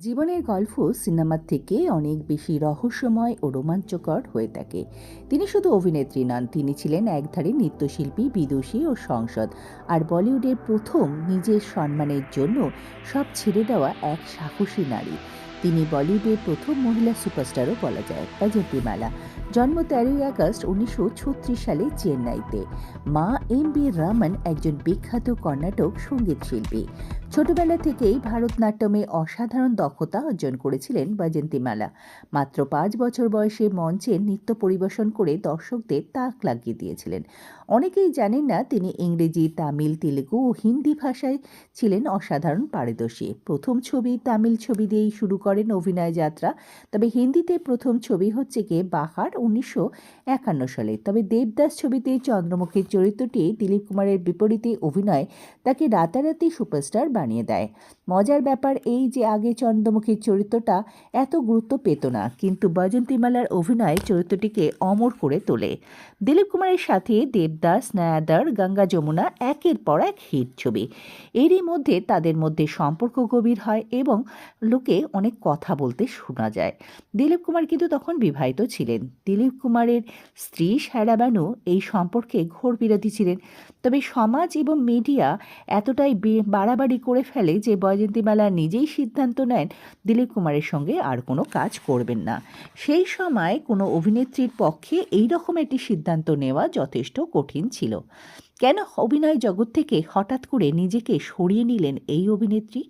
জীবনের গল্প সিনেমার থেকে অনেক বেশি রহস্যময় ও রোমাঞ্চকর হয়ে থাকে। তিনি শুধু অভিনেত্রী নন, তিনি ছিলেন একধারে নৃত্যশিল্পী, বিদুষী ও সংসদ। আর বলিউডের প্রথম নিজের সম্মানের জন্য সব ছেড়ে দেওয়া এক সাহসী নারী। তিনি বলিউডের প্রথম মহিলা সুপারস্টারও বলা যায় বৈজয়ন্তী মালা জন্ম তেরোই আগস্ট উনিশশো ছত্রিশ সালে চেন্নাইতে। মা এম বি রামন একজন বিখ্যাত কর্ণাটক সংগীত শিল্পী। ছোটবেলা থেকেই ভারতনাট্যমে অসাধারণ দক্ষতা অর্জন করেছিলেন বৈজয়ন্তী মালা মাত্র পাঁচ বছর বয়সে মঞ্চে নৃত্য পরিবেশন করে দর্শকদের তাক লাগিয়ে দিয়েছিলেন। অনেকেই জানেন না, তিনি ইংরেজি, তামিল, তেলেগু ও হিন্দি ভাষায় ছিলেন অসাধারণ পারদর্শী। প্রথম ছবি তামিল ছবি দিয়েই শুরু করেন অভিনয় যাত্রা। তবে হিন্দিতে প্রথম ছবি হচ্ছে গিয়ে বাহার উনিশশো একান্ন সালে। তবে দেবদাস ছবিতে চন্দ্রমুখীর চরিত্রটি দিলীপ কুমারের বিপরীতে অভিনয় তাকে রাতারাতি সুপারস্টার বানিয়ে দেয়। মজার ব্যাপার এই যে আগে চন্দ্রমুখীর চরিত্রটা এত গুরুত্ব পেত না, কিন্তু বৈজন্তীমালার অভিনয় চরিত্রটিকে অমর করে তোলে। দিলীপ কুমারের সাথে দেবদাস, নায়াদার, গঙ্গা যমুনা একের পর এক হিট ছবি। এরই মধ্যে তাদের মধ্যে সম্পর্ক গভীর হয় এবং লোকে অনেক কথা বলতে শোনা যায়। দিলীপ কুমার কিন্তু তখন বিবাহিত ছিলেন। দিলীপ কুমারের স্ত্রী সায়রা বানু এই সম্পর্কে ঘোর বিরোধী ছিলেন। তবে সমাজ এবং মিডিয়া এতটাই বাড়াবাড়ি করে ফেলে যে বৈজয়ন্তীমালা নিজেই সিদ্ধান্ত নেন, দিলীপ কুমারের সঙ্গে আর কোনো কাজ করবেন না। সেই সময় কোনো অভিনেত্রীর পক্ষে এই রকম একটি সিদ্ধান্ত নেওয়া যথেষ্ট কঠিন ছিল। কেন অভিনয় জগৎ থেকে হঠাৎ করে নিজেকে সরিয়ে নিলেন এই অভিনেত্রী?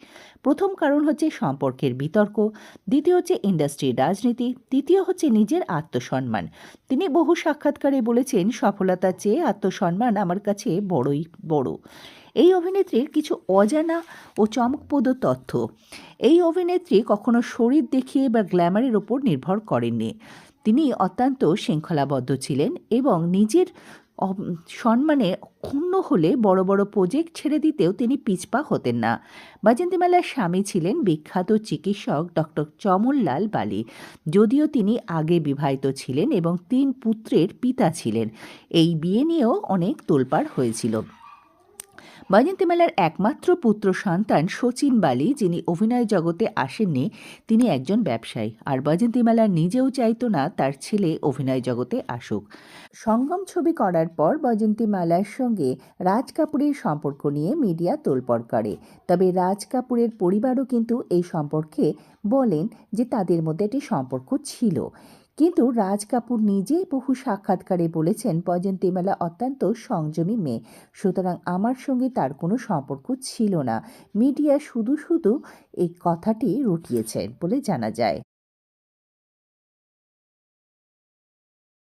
প্রথম কারণ হচ্ছে সম্পর্কের বিতর্ক, দ্বিতীয় হচ্ছে ইন্ডাস্ট্রির রাজনীতি, তৃতীয় হচ্ছে নিজের আত্মসম্মান। তিনি বহু সাক্ষাৎকারে বলেছেন, সফলতার চেয়ে আত্মসম্মান আমার কাছে বড়ই বড়। এই অভিনেত্রীর কিছু অজানা ও চমকপ্রদ তথ্য। এই অভিনেত্রী কখনো শরীর দেখিয়ে বা গ্ল্যামারের ওপর নির্ভর করেননি। তিনি অত্যন্ত শৃঙ্খলাবদ্ধ ছিলেন এবং নিজের সম্মানে ক্ষুণ্ণ হলে বড় বড় প্রজেক্ট ছেড়ে দিতেও তিনি পিছপা হতেন না। বাজন্তীমালার স্বামী ছিলেন বিখ্যাত চিকিৎসক ডক্টর চমনলাল বালি। যদিও তিনি আগে বিবাহিত ছিলেন এবং তিন পুত্রের পিতা ছিলেন। এই বিয়ে নিয়েও অনেক তোলপাড় হয়েছিল। বৈজয়ন্তীমালার একমাত্র পুত্র সন্তান শচীন বালি, যিনি অভিনয় জগতে আসেননি, তিনি একজন ব্যবসায়ী। আর বৈজয়ন্তীমালা নিজেও চাইতো না তার ছেলে অভিনয় জগতে আসুক। সঙ্গম ছবি করার পর বৈজয়ন্তীমালার সঙ্গে রাজ কাপুরের সম্পর্ক নিয়ে মিডিয়া তোলপড় করে। তবে রাজ কাপুরের পরিবারও কিন্তু এই সম্পর্কে বলেন যে তাদের মধ্যে একটি সম্পর্ক ছিল। কিন্তু রাজ কাপুর নিজেই বহু সাক্ষাৎকারে বলেছেন বৈজয়ন্তীমালা অত্যন্ত সংযমী মেয়ে। সুতরাং আমার সঙ্গে তার কোনো সম্পর্ক ছিল না। মিডিয়া শুধু শুধু এই কথাটি রটিয়েছেন বলে জানা যায়।